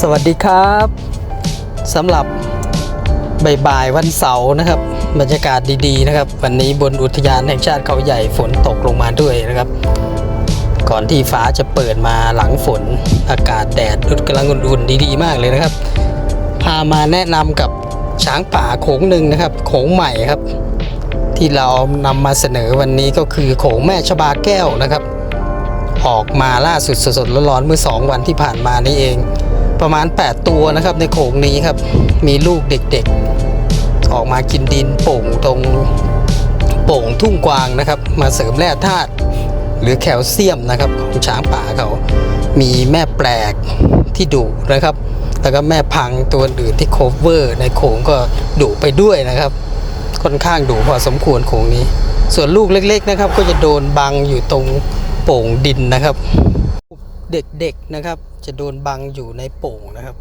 สวัสดีครับสำหรับบ่ายๆวันเสาร์นะครับ บรรยากาศดีๆนะครับ วันนี้บนอุทยานแห่งชาติเขาใหญ่ฝนตกลงมาด้วยนะครับ ก่อนที่ฟ้าจะเปิดมาหลังฝนอากาศแดดกำลังอุ่นๆดีๆ มากเลยนะครับ พามาแนะนำกับช้างป่าโขงหนึ่งนะครับโขงใหม่ครับ ที่เรานำมาเสนอวันนี้ก็คือโขงแม่ชบาแก้วนะครับ ออกมาล่าสุดสดๆร้อนๆเมื่อ 2 วันที่ผ่านมานี่เอง ประมาณ 8 ตัวนะครับ ในโขงนี้ครับ มีลูกเด็กๆ ออกมากินดินโป่งตรงโป่งทุ่งกวางนะครับ มาเสริมแร่ธาตุหรือแคลเซียมนะครับของช้างป่าเขา มีแม่แปลกที่ดุนะครับ แล้วก็แม่พังตัวอื่นที่โคเวอร์ในโขงก็ดุไปด้วยนะครับ ค่อนข้างดุพอสมควรโขงนี้ ส่วนลูกเล็กๆนะครับ ก็จะโดนบังอยู่ตรงโป่งดินนะครับ เด็กๆนะครับ จะโดนบังอยู่ในโป่งนะครับ